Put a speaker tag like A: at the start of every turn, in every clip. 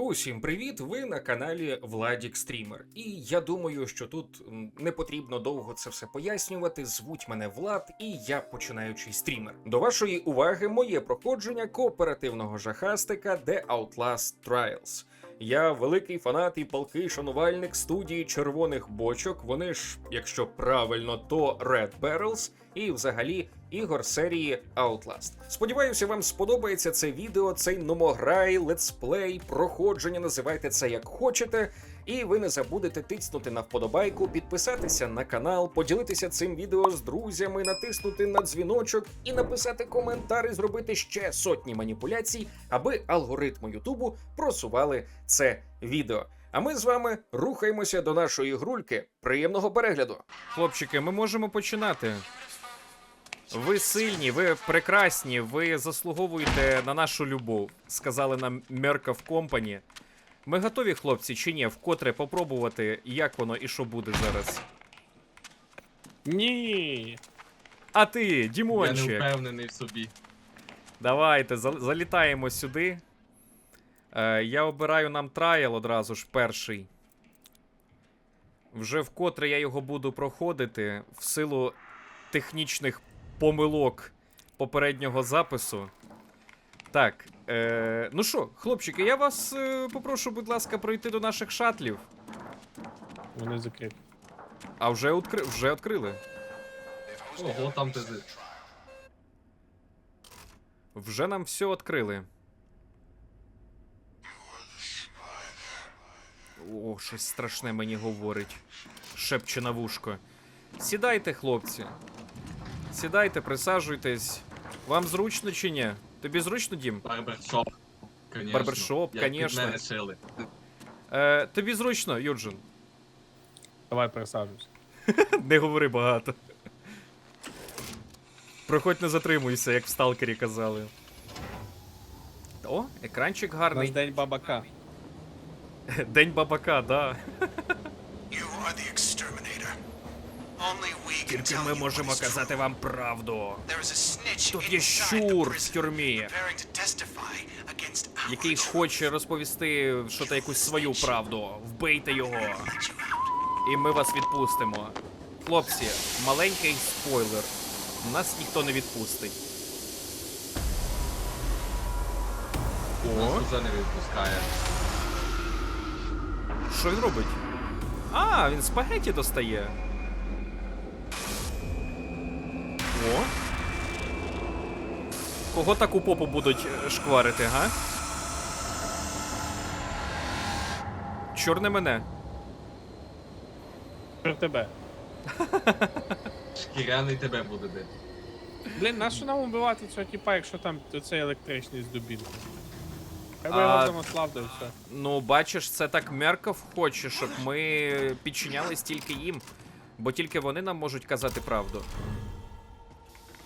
A: Усім привіт! Ви на каналі Владік Стрімер. І я думаю, що тут не потрібно довго це все пояснювати. Звуть мене Влад, і я починаючий стрімер. До вашої уваги моє проходження кооперативного жахастика The Outlast Trials. Я великий фанат і палкий шанувальник студії червоних бочок. Вони ж, якщо правильно, то Red Barrels, і взагалі ігор серії Outlast. Сподіваюся, вам сподобається це відео, цей номограй, летсплей, проходження, називайте це як хочете. І ви не забудете тицнути на вподобайку, підписатися на канал, поділитися цим відео з друзями, натиснути на дзвіночок і написати коментар і зробити ще сотні маніпуляцій, аби алгоритми Ютубу просували це відео. А ми з вами рухаємося до нашої грульки. Приємного перегляду. Хлопчики, ми можемо починати. Ви сильні, ви прекрасні, ви заслуговуєте на нашу любов, сказали нам Мерков Компані. Ми готові, хлопці, чи ні, вкотре попробувати, як воно і що буде зараз.
B: Ні.
A: А ти, Дімончик.
C: Я не впевнений в собі.
A: давайте залітаємо сюди. Е, я обираю нам трайл одразу ж перший. Вже вкотре я його буду проходити в силу технічних помилок попереднього запису. Так, е, ну що, хлопчики, я вас е, попрошу, будь ласка, пройти до наших шатлів.
B: Вони закриті.
A: А вже, откри... вже відкрили.
C: Ого, там ти. зи-
A: Вже нам все відкрили. О, щось страшне мені говорить. Шепче на вушко. Сідайте, хлопці. Сідайте, присаджуйтесь. Вам зручно чи ні? Тобі зручно, Дім?
C: Барбершоп. Конечно.
A: Барбершоп,
C: Як під
A: конечно.
C: мене шили.
A: Е, тобі зручно, Юджин.
B: Давай пересаджуйся.
A: Не говори багато. Проходь не затримуйся, як в сталкері казали. О, екранчик гарний.
B: день бабака.
A: День бабака, да.
D: You are the exterminator. Only
A: Тільки ми можемо казати вам правду. Тут є щур в тюрмі, який хоче розповісти що якусь свою правду. Вбийте його, і ми вас відпустимо. Хлопці, маленький спойлер. Нас ніхто не відпустить.
C: Нас уже не відпускає.
A: Що він робить? А, він спагеті достає. О. Кого таку попу будуть е, шкварити, га? Чорне мене.
B: Про тебе.
C: Шкіряний тебе буде бити.
B: Блін, нащо нам убивати цього типа, якщо там оцей електричний з? Хай би
A: А-
B: його да і все.
A: Ну, бачиш, це так Мерков хоче, щоб ми підчинялись тільки їм, бо тільки вони нам можуть казати правду.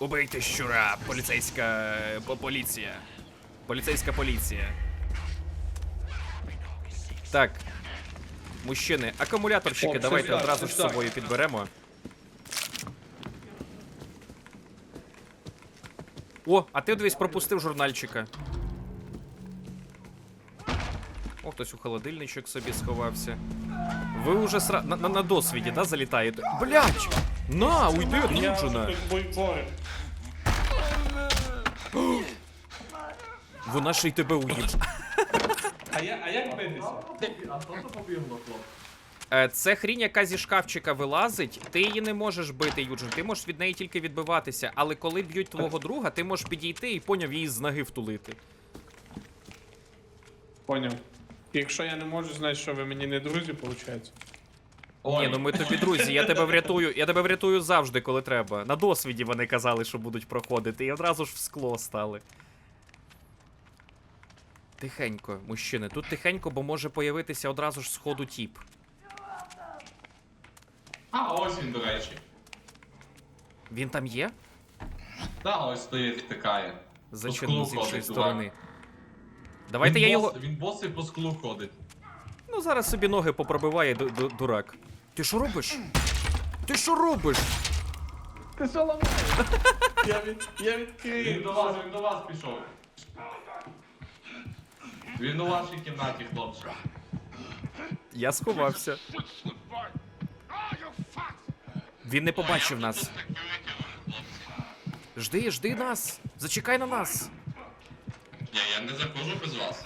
A: Убийте щура, поліцейська по- поліція. Поліцейська поліція. Так. Мужчини, акумуляторщики,
B: О,
A: давайте одразу ж з собою підберемо. О, а ти дивись пропустив журнальчика. О, хтось у холодильничок собі сховався. Ви уже сра... на, на, на досвіді, да, залітаєте? Блять! На, уйди Юджина! Вона ще й тебе уїб.
B: А я, а як битися?
C: А хто то побігло, хлоп?
A: Е, Це хрінь, яка зі шкафчика вилазить, ти її не можеш бити, Юджин. Ти можеш від неї тільки відбиватися. Але коли б'ють твого друга, ти можеш підійти і поняв її з ноги втулити.
B: Поняв. Якщо я не можу, значить, що ви мені не друзі, виходить?
C: Ой,
A: Ні, ну ми тобі друзі, я тебе врятую, я тебе врятую завжди, коли треба. На досвіді вони казали, що будуть проходити, і одразу ж в скло стали. Тихенько, мужчини, тут тихенько, бо може появитися одразу ж з ходу тіп.
C: А, ось він, до речі.
A: Він там є?
C: Да, ось стоїть, втикає.
A: Зачинено з іншої
C: ходить,
A: сторони. Давайте
C: він
A: я
C: бос. Він босий по склу ходить.
A: Ну зараз собі ноги попробиває, ду- ду- дурак. Ти що робиш? Ти що робиш?
B: Ти що ламаєш? я від, я
C: Він до вас, він до вас пішов. Він у вашій кімнаті, хлопче.
A: Я сховався. Він не побачив нас. Жди, жди нас. Зачекай на нас.
C: Ні, я не заходжу без вас.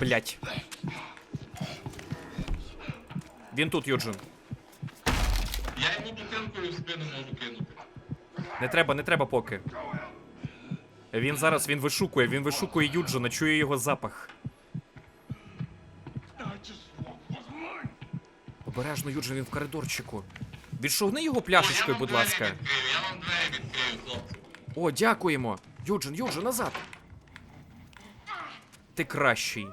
A: Блять. Він тут, Юджин.
C: Я йому бутилкою в спину можу кинути.
A: Не треба, не треба поки. Він зараз він вишукує, він вишукує Юджина, чує його запах. Обережно, Юджин, він в коридорчику. Відшугни його пляшечкою, будь ласка.
C: Я вам двері відкрию, хлопці.
A: О, дякуємо. Юджин, Юджин, назад. Ти кращий.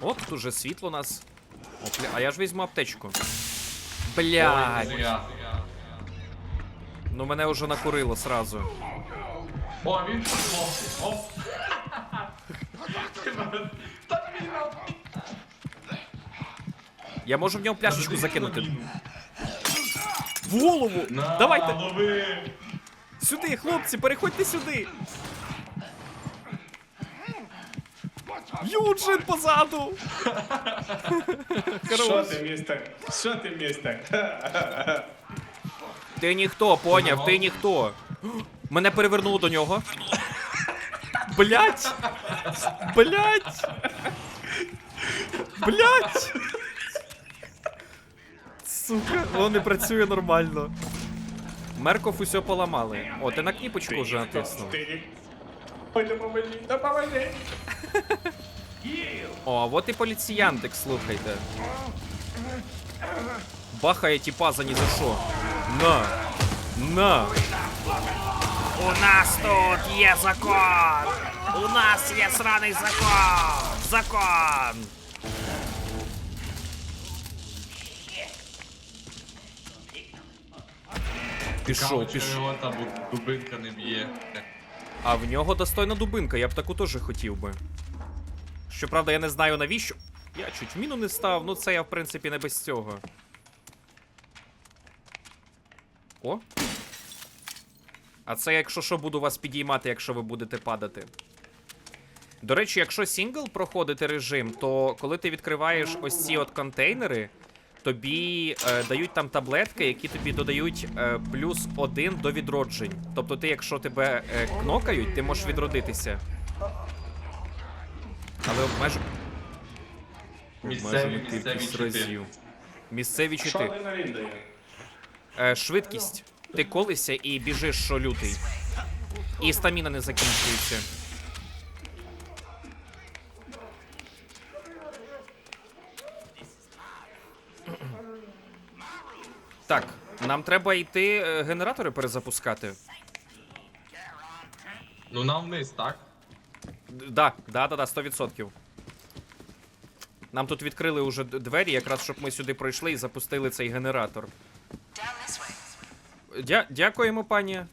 A: О, тут уже світло у нас. О, бля, а я ж візьму аптечку. Блядь. Ну мене вже накурило сразу.
C: О, він. Оп. Так він
A: Я можу в нього пляшечку закинути. В голову! Давайте! Сюди, хлопці, переходьте сюди! Юджин позаду!
B: Що ти, містер? Що ти, містер?
A: Ти ніхто, поняв, ти ніхто. Мене перевернуло до нього. Блять! Блять! Блять! Сука, воно не працює нормально. Мерков усе поламали. О, ти на кніпочку вже натиснув.
B: Ти Ой, допоможіть, допоможіть.
A: О, а от і поліціянтик, слухайте. Бахає тіпа за ні за що. На! На! У нас тут є закон! У нас є сраний закон! Закон! Пішов, пішов.
C: дубинка не б'є.
A: А в нього достойна дубинка, я б таку теж хотів би. Щоправда, я не знаю навіщо. Я чуть міну не став, ну це я в принципі не без цього. О. А це якщо що буду вас підіймати, якщо ви будете падати. До речі, якщо сінгл проходити режим, то коли ти відкриваєш ось ці от контейнери, тобі е, дають там таблетки, які тобі додають е, плюс один до відроджень. Тобто ти, якщо тебе е, кнокають, ти можеш відродитися. Але обмеж...
C: Місцеві,
A: обмежену
C: місцеві
A: кількість
C: чити.
A: разів. Місцеві
B: Що
A: чити.
B: він дає?
A: Е, швидкість. Ти колишся і біжиш, що лютий. І стаміна не закінчується. Так, нам треба йти е, генератори перезапускати.
C: Ну нам вниз, так?
A: Да, да, да, да, 100%. Нам тут відкрили уже двері, якраз щоб ми сюди пройшли і запустили цей генератор. Дя- дякуємо, пані.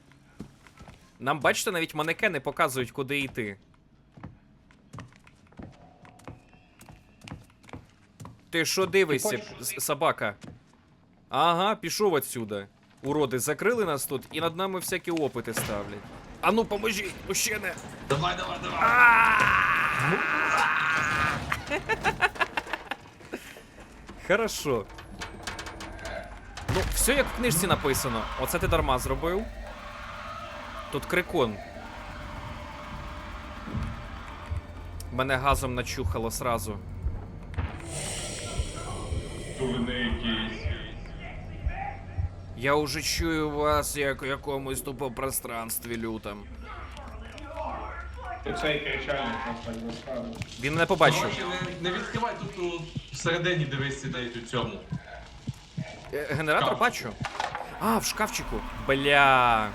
A: Нам, бачите, навіть манекени показують, куди йти. Ти що дивишся, собака? Ага, пішов отсюда. Уроди закрили нас тут і над нами всякі опити ставлять. А ну поможіть, мужчини!
C: Давай, давай, давай.
A: Хорошо. Ну, все як в книжці написано. Оце ти дарма зробив. Тут крикон. Мене газом начухало сразу. Я уже чую вас як у якомусь тупопространстві лютом.
B: І цей кричальник.
A: Він мене побачив.
C: Коротше, не, не відкривай тут у, всередині дивись сидить у цьому.
A: Е, Генератор
C: Шкаф.
A: бачу. А, в шкафчику. Бля.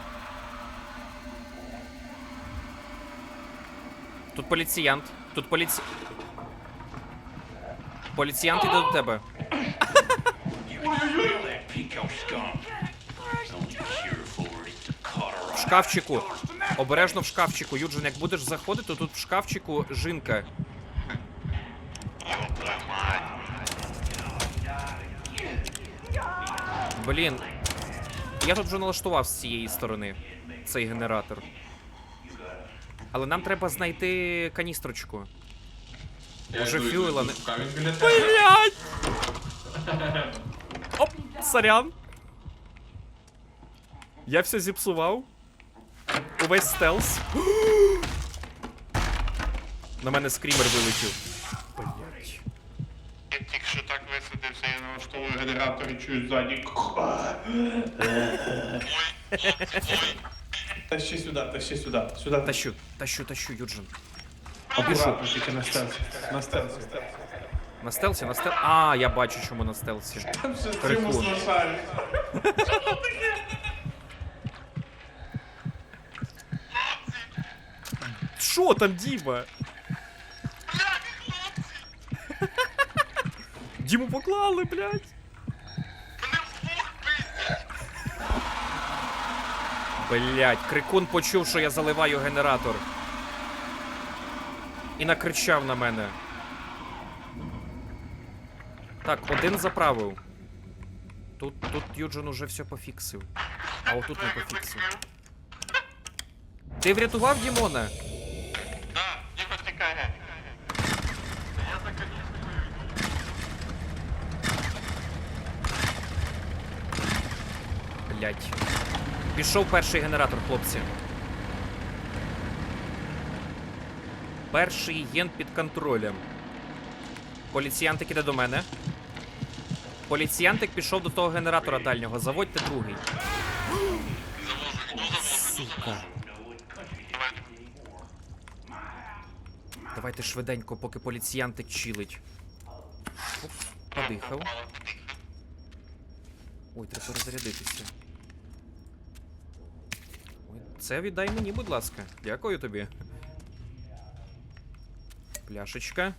A: Тут поліціянт. Тут поліці... Поліціянт іде до тебе. В шкафчику. Обережно в шкафчику. Юджин, як будеш заходити, то тут в шкафчику жінка. Блін. Я тут вже налаштував з цієї сторони цей генератор. Але нам треба знайти каністрочку. Може, фюела не-. Блять! Оп, сорян. Я все зіпсував. Увесь стелс. На мене скрімер вилетів. Блять.
E: Я тільки що так висадився, я налаштовую генератор і чую ззаді. Тащи сюди, тащи сюди, сюди.
A: Тащу, тащу, тащу, Юджин.
E: Аккуратно, тільки на стелсі. На стелсі.
A: На стелсі, на стелсі. А, я бачу, чому на стелсі.
E: Там все
A: Прикол.
E: стримус на шарі.
A: Що там, Діма? Діму поклали, блядь. Блять, крикун почув, що я заливаю генератор. І накричав на мене. Так, один заправив. Тут, тут Юджин уже все пофіксив. А отут не пофіксив. Ти врятував Дімона?
E: Так, Діма тікає.
A: Блять. Пішов перший генератор, хлопці. Перший єн під контролем. Поліціянтик іде до мене. Поліціянтик пішов до того генератора дальнього. Заводьте другий. Сука. Давайте швиденько, поки поліціянтик чилить. Подихав. Ой, треба перезарядитися. Це віддай мені, будь ласка. Дякую тобі. Пляшечка.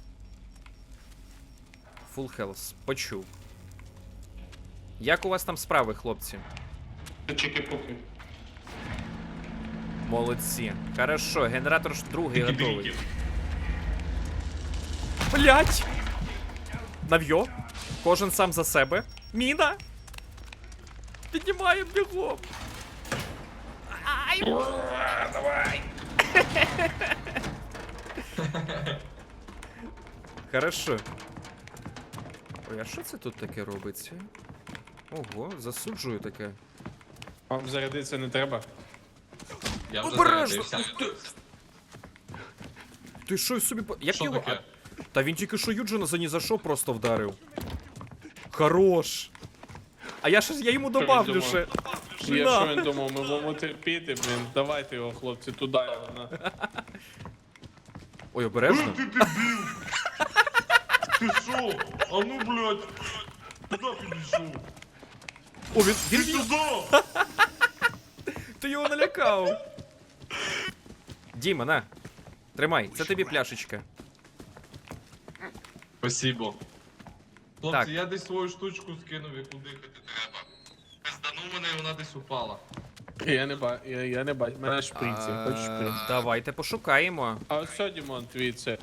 A: Full health. Почув. Як у вас там справи, хлопці?
E: Чики-пуки.
A: Молодці. Хорошо, генератор ж другий готовий. Блять! Нав'йо. Кожен сам за себе. Міна! Піднімаємо бігом! Ай! Давай! Хорошо. Ой, а що це тут таке робиться? Ого, засуджую таке.
B: Вам зарядитися не треба.
C: Я вже
A: Обережно!
C: зарядився.
A: Ти що собі по. Як
C: Що
A: його.
C: таке?
A: Та він тільки що Юджина за ні за що просто вдарив. Хорош. А я ж я йому добавлю
B: думав?
A: ще.
B: Я
A: На.
B: що він думав, ми будемо терпіти, блін. Давайте його, хлопці, туди його. На.
A: Ой, обережно.
C: Ти що? А ну, блядь! Куди підійшов?
A: О, він, він,
C: Сюди!
A: ти його налякав. Діма, на. Тримай, це тобі пляшечка.
C: Спасибо. Хлопці,
A: Так.
C: я десь свою штучку скинув, яку дихати Пиздану мене і вона десь упала.
B: Я не ба, я, я не бачу. Мене шприці, хоч шприц.
A: Е, Давайте пошукаємо.
B: А ось що, Дімон, твій це.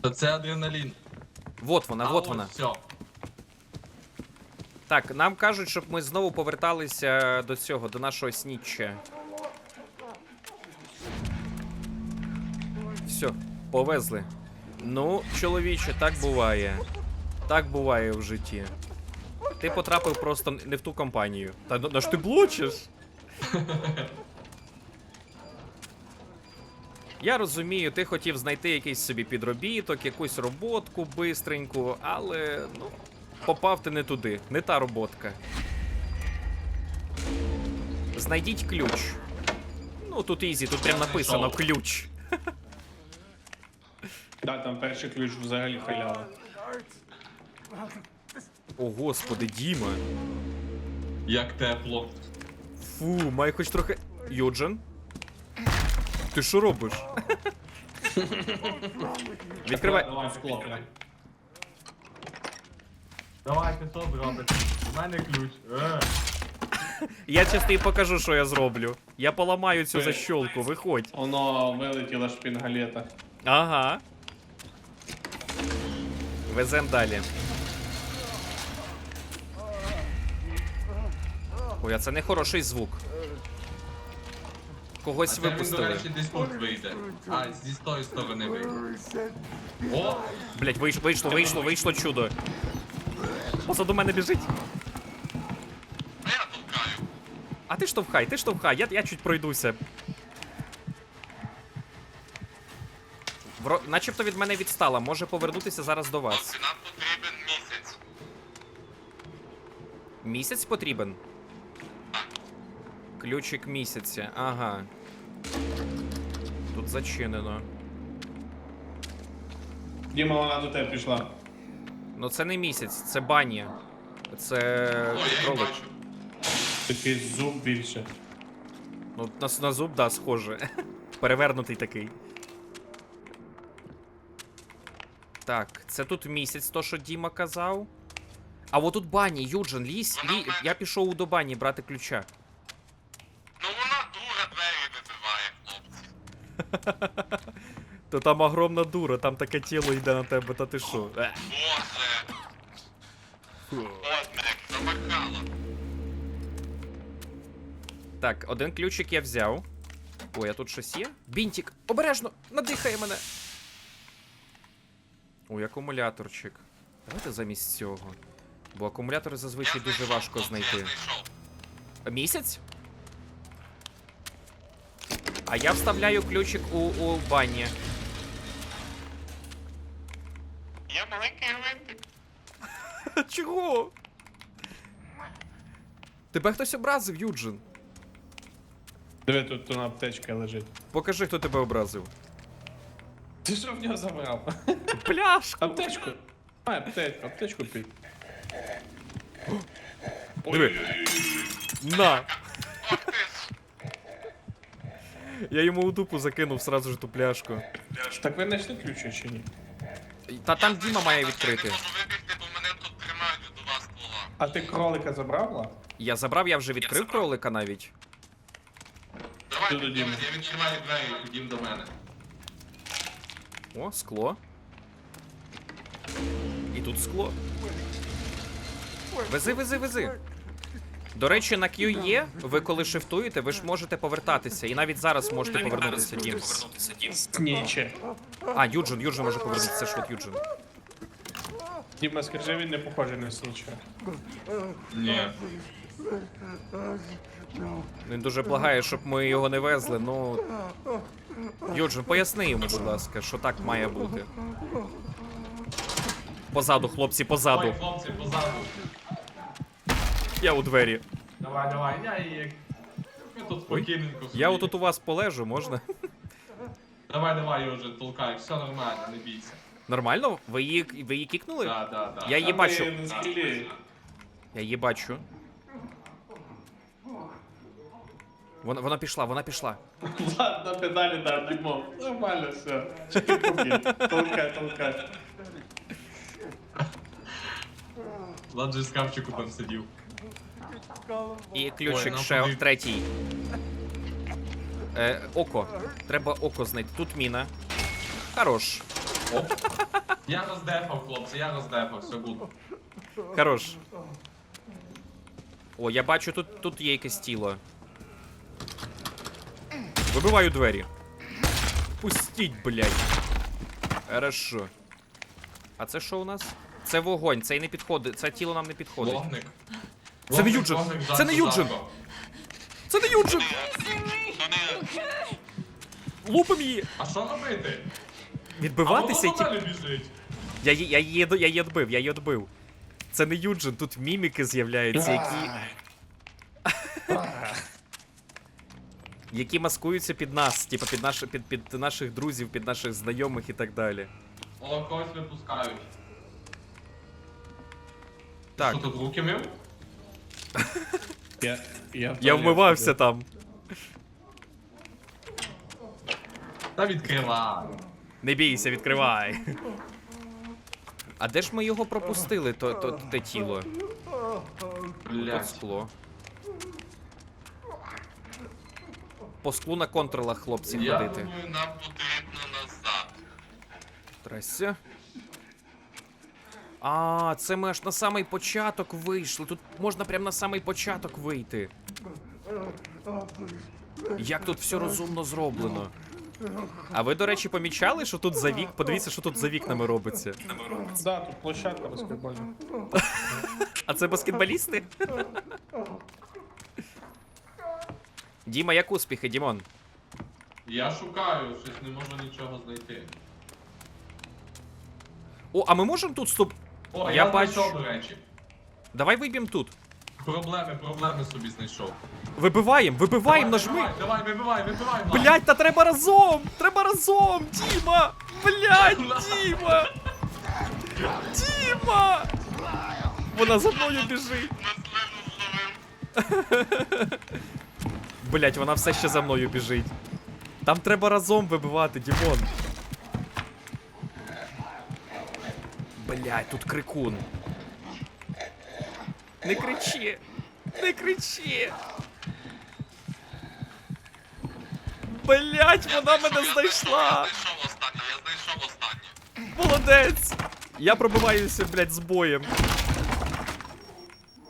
C: Та це адреналін.
A: Вот вона,
C: А
A: вот
C: ось
A: вона.
C: Все.
A: Так, нам кажуть, щоб ми знову поверталися до цього, до нашого сніччя. Все, повезли. Ну, чоловіче, так буває. Так буває в житті. Ти потрапив просто не в ту компанію. Та ну, на ж ти блочиш? Я розумію, ти хотів знайти якийсь собі підробіток, якусь роботку бистреньку, але ну, попав ти не туди, не та роботка. Знайдіть ключ. Ну, тут ізі, тут прям написано ключ.
B: Да, там перший ключ взагалі халява.
A: О, господи, Діма.
C: Як тепло.
A: Фу, має хоч трохи. Юджин? Ти що робиш? Відкривай.
C: Давай, скло. Давайте що зробите? У мене ключ. Е.
A: Я зараз тобі покажу, що я зроблю. Я поламаю цю защолку, виходь.
B: Воно вилетіла шпінгалета.
A: Ага. Везем далі. Ой, а це не хороший звук. Когось
C: А це він, до речі, десь тут вийде. А, зі тої сторони вийде. О!
A: Блять, вийшло, вийшло, вийшло, вийшло чудо. Позаду мене біжить.
C: А я толкаю.
A: А ти штовхай, ти штовхай, я, я чуть пройдуся. Вро... Начебто від мене відстала, може повернутися зараз до вас.
C: Нам потрібен місяць.
A: Місяць потрібен? Ключик місяця, ага. Тут зачинено.
E: Діма, вона до тебе пішла.
A: Ну це не місяць, це баня. Це
C: О, я
A: кролик.
E: Такий зуб більше.
A: Ну, на, на зуб, да, схоже. Перевернутий такий. Так, це тут місяць, то, що Діма казав. А от тут бані, Юджин, лізь, лі... я пішов до бані брати ключа.
C: Ну вона дура двері вибиває, хлопці.
A: То там огромна дура, там таке тіло йде на тебе, та ти що?
C: Боже.
A: Так, один ключик я взяв. Ой, а тут щось є? Бінтик, обережно! Надихає мене! Ой, акумуляторчик. Давайте замість цього. Бо акумулятори зазвичай дуже важко знайти. Місяць? А я вставляю ключик у, у бані.
E: Я маленький гвинтик.
A: Чого? Тебе хтось образив, Юджин.
E: Диви, тут тут аптечка лежить.
A: Покажи, хто тебе образив.
E: Ти що в нього забрав?
A: Пляшку!
E: Аптечку. А, аптечку, аптечку пій.
A: Диви. На!
C: Ти.
A: Я йому у дупу закинув сразу ж ту пляшку.
E: Так ви знайшли ключі чи ні?
A: Та там Діма має відкрити.
C: Я не можу вибігти, бо мене тут тримають до вас ствола.
E: А ти кролика забрала?
A: Я забрав, я вже відкрив кролика навіть.
C: Давай,
E: Тут
C: підіймись,
E: Діма.
C: я відкриваю двері ходім до мене.
A: О, скло. І тут скло. Вези, вези, вези. До речі, на QE ви коли шифтуєте, ви ж можете повертатися. І навіть зараз можете повернутися, Дім.
E: Сніче.
A: А, Юджин, Юджин може повернутися, це ж от Юджин.
E: Діма, скажи, він не похожий на сніча.
C: Ні.
A: Він дуже благає, щоб ми його не везли, ну. Юджин, поясни йому, будь ласка, що так має бути. Позаду, хлопці,
C: Ой,
A: позаду.
C: хлопці, позаду.
A: Я у двері.
C: Давай, давай, я її. Ми тут спокійненько.
A: Я отут у вас полежу, можна?
C: Давай, давай, уже толкай, все нормально, не бійся.
A: Нормально? Ви її, ви її кікнули?
C: Да, да, да.
A: Я її бачу. Я її бачу. Вона, вона пішла, вона пішла.
E: Ладно, педалі дав, Дімо. Нормально все. Толкай, толкай.
C: Влад же в шкафчику там сидів.
A: І ключик
C: нам
A: ще
C: туди.
A: третій. Е, око. Треба око знайти. Тут міна. Хорош.
C: Я роздефав, хлопці, я роздефав, все буду.
A: Хорош. О, я бачу, тут, тут є якесь тіло. Вибиваю двері. Пустіть, блядь. Хорошо. А це що у нас? Це вогонь, це й не підходить. Це тіло нам не підходить.
C: Вогник.
A: Це не Юджин! Це не Юджин! Це не Юджин! Лупим її!
C: А що робити?
A: Відбиватися і ті. Я, її- я, її, я її відбив, я її відбив. Це не Юджин, тут міміки з'являються, які. які маскуються під нас, типу під, наш, під, під наших друзів, під наших знайомих і так далі.
C: О, когось випускають.
A: Так,
C: Що тут руки мив?
E: Я, я, в
A: я
E: туалет
A: вмивався
E: ходив.
A: там.
C: Та відкривай.
A: Не бійся, відкривай. А де ж ми його пропустили, то, то, те тіло? Тут скло. По склу на контролах хлопці
C: Я
A: ходити.
C: думаю, нам потрібно назад.
A: Здрасте. А, це ми аж на самий початок вийшли. Тут можна прямо на самий початок вийти. Як тут все розумно зроблено. А ви, до речі, помічали, що тут за вік. Подивіться, що тут за вікнами робиться.
B: Да, тут площадка баскетбольна.
A: А це баскетболісти? Діма, як успіхи, Дімон?
C: Я шукаю, щось не можу нічого знайти.
A: О, а ми можемо тут стоп.
C: О,
A: Я
C: я,
A: бачу.
C: знайшов, до речі.
A: Давай виб'ємо тут.
C: Проблеми, проблеми собі знайшов.
A: Вибиваємо, вибиваємо, нажми.
C: Давай, давай, вибивай, вибивай, Влад.
A: Блять, та треба разом! Треба разом! Діма! Блять, Діма! Діма! Вона за мною біжить. Блять, вона все ще за мною біжить. Там треба разом вибивати, Дімон. Блять, тут крикун. Не кричи! Не кричи! Блять, вона мене знайшла!
C: Знайшов останнє, я знайшов останнє.
A: Молодець! Я пробиваюся, блядь, з боєм.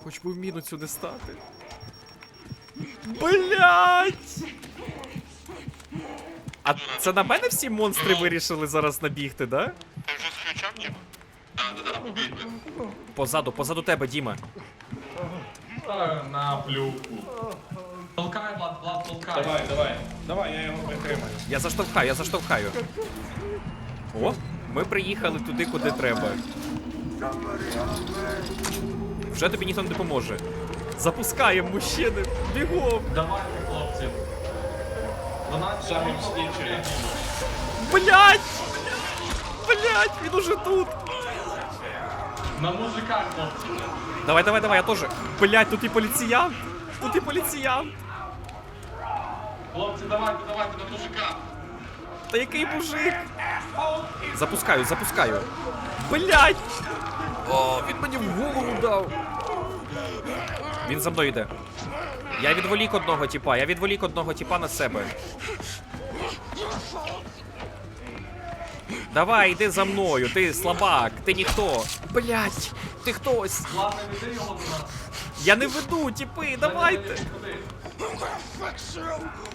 A: Хоч би в міну цю не стати. Блять! А це на мене всі монстри вирішили зараз набігти, да?
C: Ти вже з ключом чи? Так, так, так, побігли.
A: Позаду, позаду тебе, Діма.
C: На плюху. Толкай, Влад, Влад, толкай.
B: Давай, давай. Давай, я його притримаю.
A: Я заштовхаю, я заштовхаю. О, ми приїхали туди, куди треба. Вже тобі ніхто не допоможе. Запускаємо мужчини, бігом.
C: Давайте, хлопці. Вона
B: Самі мстіші.
A: Блять! Блять, він уже тут.
C: На мужика, хлопці.
A: Давай, давай, давай, я тоже. Блять, тут і поліціян. Тут і поліціян.
C: Хлопці, давайте, давайте, на мужика.
A: Та який мужик? Запускаю, запускаю. Блять! О, він мені в голову дав. Він за мною йде. Я відволік одного тіпа, я відволік одного тіпа на себе. Давай, йди за мною, ти слабак, ти ніхто. Блять, ти хтось.
C: Влад, не веди його до нас.
A: Я не веду, тіпи, давайте.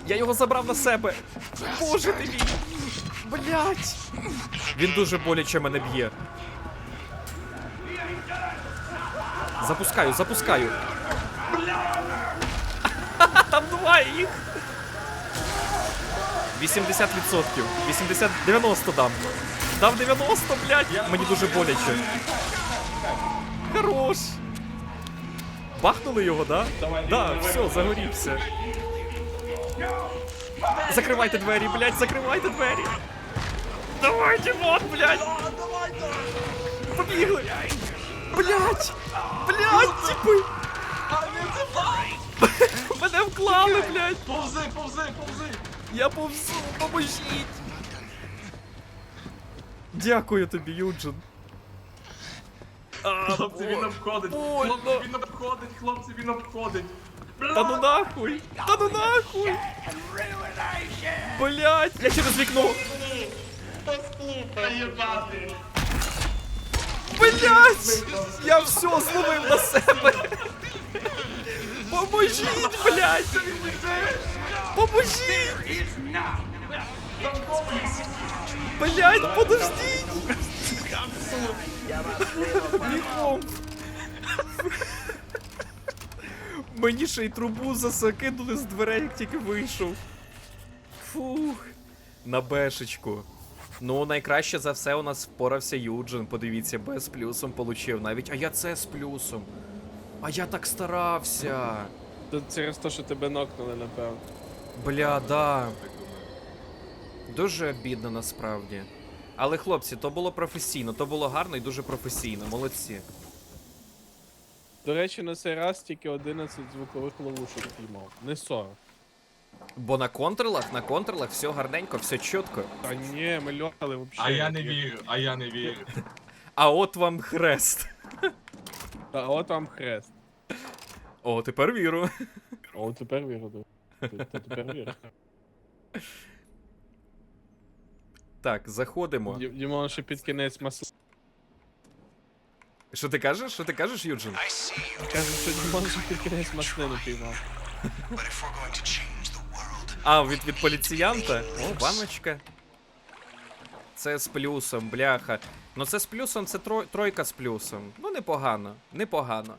A: Я його забрав на себе. Боже ти мій. Блять. Він дуже боляче мене б'є. Запускаю, запускаю. Там двоє їх. 80%. 80, 90 дам. Дам 90, блядь. Мені дуже боляче. Хорош. Бахнули його, да?
B: Давай,
A: Да,
B: давай,
A: все,
B: давай.
A: загорівся. Закривайте двері, блядь, закривайте двері. Давай, Дімон, блядь. Побігли. Блядь. Блядь, типи. Мене вклали, блядь.
C: Повзи, повзи, повзи.
A: Я повзу, поможіть. Дякую тобі, Юджин. А,
C: Хлопці, він обходить.
A: больно.
C: Хлопці, він обходить, хлопці, він обходить.
A: Та ну нахуй! Та ну нахуй! Блять! Я через вікно!
C: Єбати.
A: Блять! Я все зловив на себе! Поможіть, блять! Поможіть! Блять, подождіть! Бігом! Мені ще й трубу засакинули з дверей, як тільки вийшов. Фух. На бешечку. Ну, найкраще за все у нас впорався Юджин. Подивіться, Б з плюсом получив навіть. А я це з плюсом. А я так старався.
B: Через те, що тебе нокнули, напевно.
A: Бля, да. Дуже обідно насправді. Але хлопці, то було професійно, то було гарно і дуже професійно. Молодці.
B: До речі, на цей раз тільки 11 звукових ловушок піймав. Не 40.
A: Бо на контрлах, на контрлах все гарненько, все чітко.
B: А ні, ми льохали взагалі.
C: А я не вірю, а я не вірю.
A: А от вам хрест.
B: А от вам хрест.
A: О, тепер віру.
B: О, тепер вірю. да.
A: Так, заходимо.
B: Дім- ще під кінець масло.
A: Що ти кажеш? Що ти кажеш, Юджин?
B: Каже, що Дімон ще під кінець маслину піймав.
A: А, від, від поліціянта? О, баночка. Це з плюсом, бляха. Ну це з плюсом, це тро- тройка з плюсом. Ну непогано, непогано.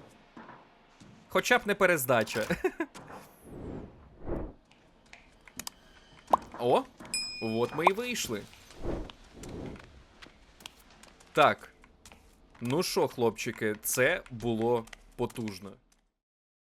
A: Хоча б не перездача. О! От ми і вийшли. Так. Ну що, хлопчики, це було потужно.